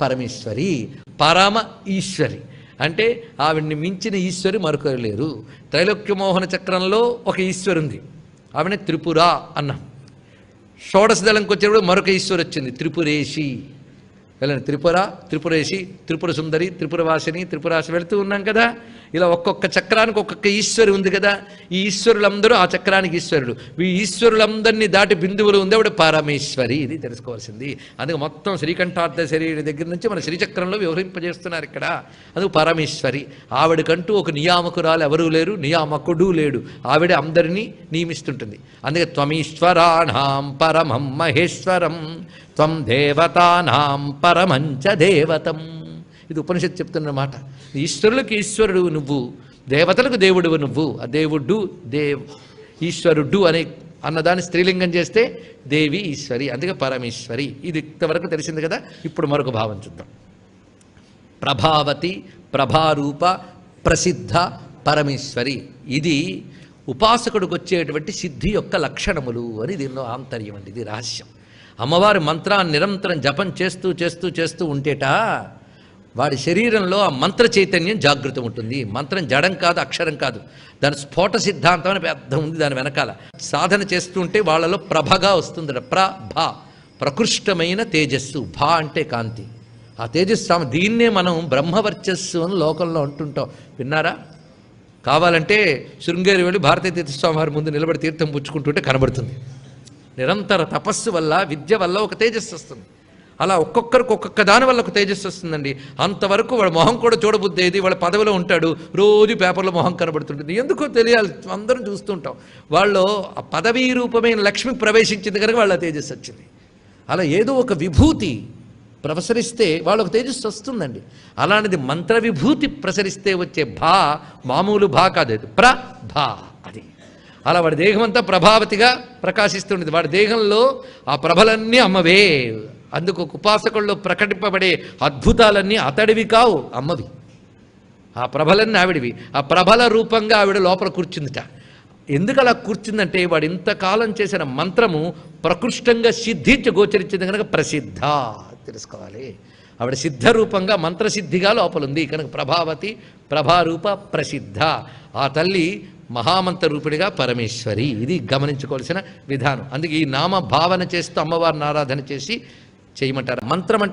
పరమేశ్వరి పరమ ఈశ్వరి. అంటే ఆవిడ్ని మించిన ఈశ్వరి మరొకరు లేరు. త్రైలోక్యమోహన చక్రంలో ఒక ఈశ్వరు ఉంది ఆవిడ త్రిపుర అన్నాం. షోడశ దళంకి వచ్చేటప్పుడు మరొక ఈశ్వరు వచ్చింది త్రిపురేషి. వెళ్ళండి. త్రిపుర త్రిపురేశి త్రిపుర సుందరి త్రిపురవాసిని త్రిపురాసి త్రిపురాశి వెళుతూ ఉన్నాం కదా. ఇలా ఒక్కొక్క చక్రానికి ఒక్కొక్క ఈశ్వరి ఉంది కదా. ఈ ఈశ్వరులందరూ ఆ చక్రానికి ఈశ్వరుడు. ఈ ఈశ్వరులందరినీ దాటి బిందువులు ఉంది. ఆవిడ పరమేశ్వరి. ఇది తెలుసుకోవాల్సింది. అందుకే మొత్తం శ్రీకంఠార్థ శరీరం దగ్గర నుంచి మన శ్రీచక్రంలో వివరింపజేస్తున్నారు ఇక్కడ. అందుకు పరమేశ్వరి. ఆవిడకంటూ ఒక నియామకురాలు ఎవరూ లేరు నియామకుడు లేడు. ఆవిడ అందరినీ నియమిస్తుంటుంది. అందుకే త్వమీశ్వరాణం పరమం మహేశ్వరం త్వం దేవతానాం పరమంచ దేవతం ఇది ఉపనిషత్తు చెప్తున్న మాట. ఈశ్వరులకు ఈశ్వరుడు నువ్వు దేవతలకు దేవుడు నువ్వు ఆ దేవుడు దేవ్ ఈశ్వరుడు అనే అన్నదాన్ని స్త్రీలింగం చేస్తే దేవి ఈశ్వరి అందుకే పరమేశ్వరి. ఇది ఇంతవరకు తెలిసింది కదా ఇప్పుడు మరొక భావం చూద్దాం. ప్రభావతి ప్రభారూప ప్రసిద్ధ పరమేశ్వరి. ఇది ఉపాసకుడికి వచ్చేటువంటి సిద్ధి యొక్క లక్షణములు అని దీనిలో ఆంతర్యం అండి ఇది రహస్యం. అమ్మవారి మంత్రాన్ని నిరంతరం జపం చేస్తూ చేస్తూ చేస్తూ ఉంటేట వాడి శరీరంలో ఆ మంత్ర చైతన్యం జాగృతం ఉంటుంది. మంత్రం జడం కాదు అక్షరం కాదు. దాని స్ఫోట సిద్ధాంతం అని పెద్ద ఉంది దాని వెనకాల. సాధన చేస్తుంటే వాళ్ళలో ప్రభగా వస్తుంది ప్రభ ప్రకృష్టమైన తేజస్సు. భా అంటే కాంతి. ఆ తేజస్సు దీన్నే మనం బ్రహ్మవర్చస్సు అని లోకంలో అంటుంటాం. విన్నారా? కావాలంటే శృంగేరి వెళ్ళి భారతీయ తీర్థస్వామి వారి ముందు నిలబడి తీర్థం పుచ్చుకుంటుంటే కనబడుతుంది. నిరంతర తపస్సు వల్ల విద్య వల్ల ఒక తేజస్సు వస్తుంది. అలా ఒక్కొక్కరికి ఒక్కొక్క దాని వల్ల ఒక తేజస్సు వస్తుందండి. అంతవరకు వాడు మొహం కూడా చూడబుద్దేది వాళ్ళ పదవిలో ఉంటాడు రోజు పేపర్లో మొహం కనబడుతుంటుంది. ఎందుకో తెలియాలి అందరం చూస్తుంటాం వాళ్ళు ఆ పదవీ రూపమైన లక్ష్మి ప్రవేశించింది కనుక వాళ్ళ తేజస్సు వచ్చింది. అలా ఏదో ఒక విభూతి ప్రసరిస్తే వాళ్ళకు తేజస్సు వస్తుందండి. అలాంటిది మంత్ర విభూతి ప్రసరిస్తే వచ్చే భా మామూలు భా కాదు ప్ర భా. అలా వాడి దేహం అంతా ప్రభావతిగా ప్రకాశిస్తుండేది. వాడి దేహంలో ఆ ప్రభలన్నీ అమ్మవే. అందుకు ఉపాసకుల్లో ప్రకటింపబడే అద్భుతాలన్నీ అతడివి కావు అమ్మవి. ఆ ప్రభలన్నీ ఆవిడివి. ఆ ప్రభల రూపంగా ఆవిడ లోపల కూర్చుందిట. ఎందుకు అలా కూర్చుందంటే వాడు ఇంతకాలం చేసిన మంత్రము ప్రకృష్టంగా సిద్ధించి గోచరించింది కనుక ప్రసిద్ధ. తెలుసుకోవాలి. ఆవిడ సిద్ధ రూపంగా మంత్రసిద్ధిగా లోపలుంది. కనుక ప్రభావతి ప్రభారూప ప్రసిద్ధ. ఆ తల్లి మహామంత్ర రూపిడిగా పరమేశ్వరి. ఇది గమనించుకోవాల్సిన విధానం. అందుకే ఈ నామ భావన చేస్తూ అమ్మవారిని ఆరాధన చేసి చేయమంటారు. మంత్రం అంటే